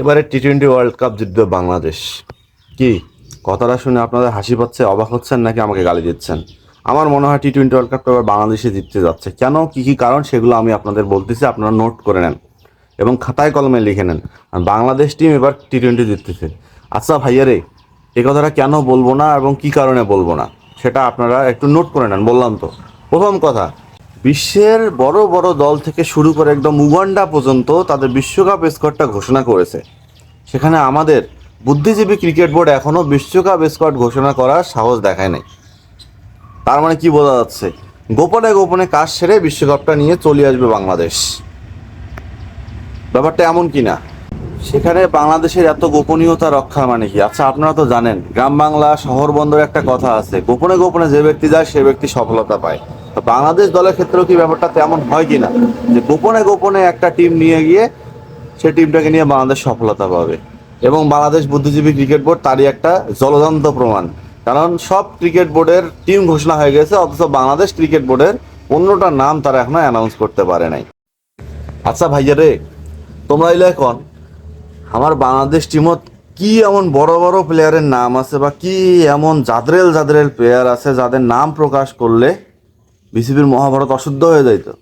এবারে T twenty world cup জিতবে বাংলাদেশ। কি? কথাটা শুনে আপনাদের হাসি পাচ্ছে, অবাক হচ্ছেন নাকি আমাকে গালি দিচ্ছেন? আমার মনে হয় টি টোয়েন্টি ওয়ার্ল্ড কাপটা এবার বাংলাদেশে জিততে যাচ্ছে। কেন? কি কি কারণ? সেগুলো আমি আপনাদের বলতেছি, আপনারা নোট করে নেন এবং খাতায় কলমে লিখে নেন। আর বাংলাদেশ টিম এবার টি টোয়েন্টি জিততেছে। আচ্ছা ভাইয়া রে, এ কথাটা কেন বলব না এবং কি কারণে বলব না? সেটা আপনারা একটু নোট করে নেন, বললাম তো। প্রথম কথা বিশ্বের বড় বড় দল থেকে শুরু করে একদম উগান্ডা পর্যন্ত তাদের বিশ্বকাপ স্কোয়াডটা ঘোষণা করেছে। সেখানে আমাদের বুদ্ধিজীবী ক্রিকেট বোর্ড এখনও বিশ্বকাপ স্কোয়াড ঘোষণা করার সাহস দেখায় নাই। তার মানে কি বোঝা যাচ্ছে? গোপনে গোপনে কাজ সেরে বিশ্বকাপটা নিয়ে চলে আসবে বাংলাদেশ। ব্যাপারটা এমন কি না সেখানে বাংলাদেশের এত গোপনীয়তা রক্ষা মানে কি? আচ্ছা আপনারা তো জানেন, গ্রাম বাংলা শহর বন্দরে একটা কথা আছে, গোপনে গোপনে যে ব্যক্তি যায়, সে ব্যক্তি সফলতা পায়। বাংলাদেশ দলের ক্ষেত্রেও কি ব্যাপারটা তেমন হয় কি না যে গোপনে গোপনে একটা টিম নিয়ে গিয়ে সে টিমটাকে নিয়ে বাংলাদেশ সফলতা পাবে। এবং বাংলাদেশ বুদ্ধিজীবী ক্রিকেট বোর্ড তারই একটা জলদন্ত প্রমাণ। কারণ সব ক্রিকেট বোর্ডের টিম ঘোষণা হয়ে গেছে, অথচ বাংলাদেশ ক্রিকেট বোর্ডের পনেরোটা নাম তারা এখনও অ্যানাউন্স করতে পারে নাই। আচ্ছা ভাইয়া রে, তোমরা এলে এখন, আমার বাংলাদেশ টিমত কি এমন বড় বড় প্লেয়ারের নাম আছে বা কি এমন জাদরেল জাদরেল প্লেয়ার আছে যাদের নাম প্রকাশ করলে বিসিবির মহাভারত অশুদ্ধ হয়ে যাইতো।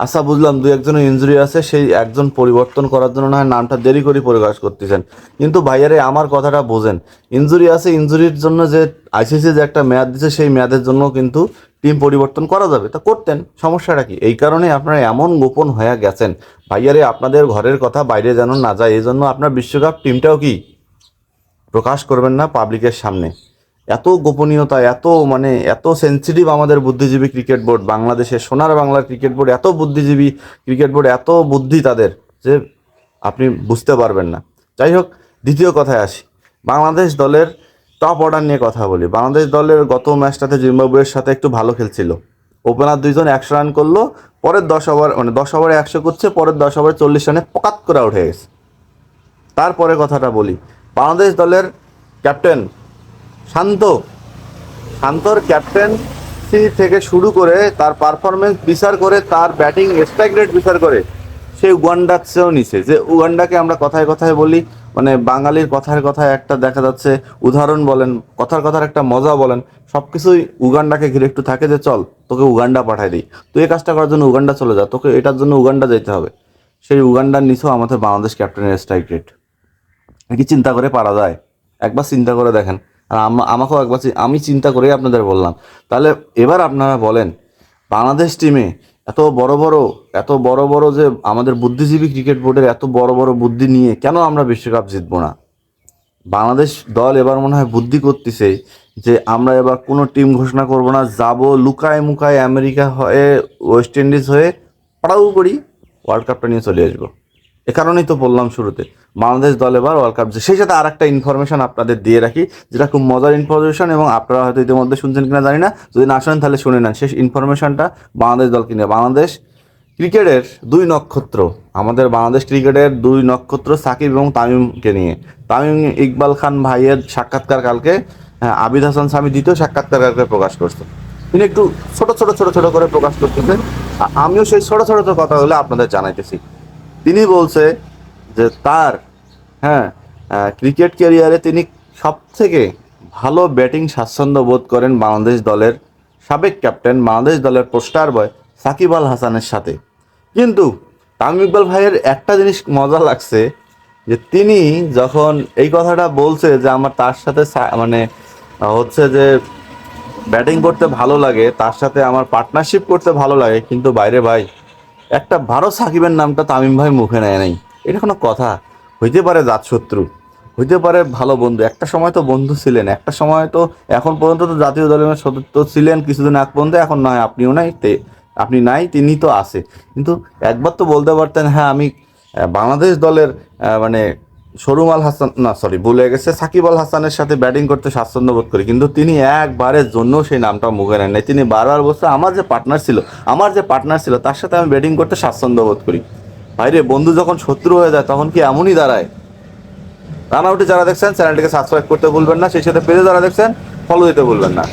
আচ্ছা বুঝলাম দু একজনের ইঞ্জুরি আছে, সেই একজন পরিবর্তন করার জন্য না নামটা দেরি করে প্রকাশ করতেছেন। কিন্তু ভাইয়ারে আমার কথাটা বোঝেন। ইঞ্জুরি আছে ইঞ্জুরির জন্য যে আইসিসি যে একটা মেয়াদ দিছে, সেই মেয়াদের জন্য কিন্তু টিম পরিবর্তন করা যাবে। তা করতেন, সমস্যাটা কি? এই কারণে আপনারা এমন গোপন হয়ে গেছেন। ভাইয়ারে আপনাদের ঘরের কথা বাইরে যেন না যায়, এই জন্য আপনার বিশ্বকাপ টিমটাও কি? প্রকাশ করবেন না পাবলিকের সামনে। এত গোপনীয়তা, এত মানে এত সেন্সিটিভ আমাদের বুদ্ধিজীবী ক্রিকেট বোর্ড বাংলাদেশের সোনার বাংলার ক্রিকেট বোর্ড এত বুদ্ধিজীবী ক্রিকেট বোর্ড এত বুদ্ধি তাদের যে আপনি বুঝতে পারবেন না। যাই হোক, দ্বিতীয় কথায় আসি। বাংলাদেশ দলের টপ অর্ডার নিয়ে কথা বলি। বাংলাদেশ দলের গত ম্যাচটাতে জিম্বাবুয়ের সাথে একটু ভালো খেলছিল। ওপেনার দুইজন একশো রান করল, পরের দশ ওভার মানে দশ ওভারে একশো করছে, পরের দশ ওভারে চল্লিশ রানে পকাত করে উঠে গেছে। তারপরে কথাটা বলি। বাংলাদেশ দলের ক্যাপ্টেন শান্ত। শান্তর ক্যাপ্টেন্সি থেকে শুরু করে তার পারফরমেন্স বিচার করে, তার ব্যাটিং স্ট্রাইক রেট বিচার করে, সে উগান্ডার চেয়েও নিছে। যে উগান্ডাকে আমরা কথায় কথায় বলি মানে বাঙালির কথার কথায় একটা দেখা যাচ্ছে, উদাহরণ বলেন, কথার কথার একটা মজা বলেন সব কিছুই উগান্ডাকে ঘিরে একটু থাকে যে চল, তোকে উগান্ডা পাঠাই দিই। তুই এই কাজটা করার জন্য উগান্ডা চলে যা, তোকে এটার জন্য উগান্ডা যেতে হবে। সেই উগান্ডার নিচেও আমাদের বাংলাদেশ ক্যাপ্টেনের স্ট্রাইক রেট কি চিন্তা করে পারা যায়? একবার চিন্তা করে দেখেন। আর আম- আমাকেও একবার আমি চিন্তা করেই আপনাদের বললাম। তাহলে এবার আপনারা বলেন, বাংলাদেশ টিমে এত বড় বড়, এত বড় বড় যে আমাদের বুদ্ধিজীবী ক্রিকেট বোর্ডের এত বড় বড় বুদ্ধি নিয়ে কেন আমরা বিশ্বকাপ জিতবো না? বাংলাদেশ দল এবার মনে হয় বুদ্ধি করতেছে যে আমরা এবার কোনো টিম ঘোষণা করব না, যাব লুকায় মুকায় আমেরিকা হয়ে, ওয়েস্ট ইন্ডিজ হয়ে, পাড়াও করি, ওয়ার্ল্ড কাপটা নিয়ে চলে আসব। এ কারণেই তো বললাম শুরুতে বাংলাদেশ দল এবার ওয়ার্ল্ড কাপ সেই সাথে আর একটা ইনফরমেশন আপনাদের দিয়ে রাখি যেটা খুব মজার ইনফরমেশন এবং আপনারা হয়তো ইতিমধ্যে শুনছেন কিনা জানি না যদি না শোনেন তাহলে শুনে নেন। শেষ ইনফরমেশনটা বাংলাদেশ দলকে নিয়ে। বাংলাদেশ ক্রিকেটের দুই নক্ষত্র আমাদের বাংলাদেশ ক্রিকেটের দুই নক্ষত্র সাকিব এবং তামিমকে নিয়ে। তামিম ইকবাল খান ভাইয়ের সাক্ষাৎকার কালকে হ্যাঁ, আবিদ হাসান স্বামী দ্বিতীয় সাক্ষাৎকার কালকে প্রকাশ করছে। তিনি একটু ছোট ছোট ছোট ছোট করে প্রকাশ করতেছেন। আমিও সেই ছোট ছোট ছোট কথাগুলো আপনাদের জানাইতেছি। তিনি বলছে যে তার হ্যাঁ ক্রিকেট ক্যারিয়ারে তিনি সব থেকে ভালো ব্যাটিং স্বাচ্ছন্দ্য বোধ করেন বাংলাদেশ দলের সাবেক ক্যাপ্টেন বাংলাদেশ দলের পোস্টার বয় সাকিব আল হাসানের সাথে। কিন্তু তামিম ইকবাল ভাইয়ের একটা জিনিস মজা লাগছে যে তিনি যখন এই কথাটা বলছে যে আমার তার সাথে মানে হচ্ছে যে ব্যাটিং করতে ভালো লাগে, তার সাথে আমার পার্টনারশিপ করতে ভালো লাগে, কিন্তু বাইরে ভাই একটা ভারত সাকিবের নামটা তামিম ভাই মুখে নেয় নাই। এটা কোনো কথা। হইতে পারে জাতশত্রু হইতে পারে ভালো বন্ধু। একটা সময় তো বন্ধু ছিলেন। একটা সময় তো এখন পর্যন্ত তো জাতীয় দলের সদস্য ছিলেন। কিছুদিন আগ পর্যন্ত। এখন নয়, আপনিও নাই। আপনি নাই, তিনি তো আছে। কিন্তু একবার তো বলতে পারতেন হ্যাঁ আমি বাংলাদেশ দলের মানে সরুম আল হাসান, না সরি ভুলে গেছে। সাকিব আল হাসানের সাথে ব্যাটিং করতে স্বাচ্ছন্দ্য বোধ করি। কিন্তু তিনি একবারের জন্য সেই নামটা মুখে নেন নাই। তিনি বারবার বলছে, আমার যে পার্টনার ছিল, আমার যে পার্টনার ছিল, তার সাথে আমি ব্যাটিং করতে স্বাচ্ছন্দ্য বোধ করি। ভাইরে বন্ধু যখন শত্রু হয়ে যায়, তখন কি এমনই দাঁড়ায়? রান আউটে যারা দেখছেন চ্যানেলটিকে সাবস্ক্রাইব করতে ভুলবেন না। সেই সাথে পেজে যারা দেখছেন ফলো দিতে ভুলবেন না।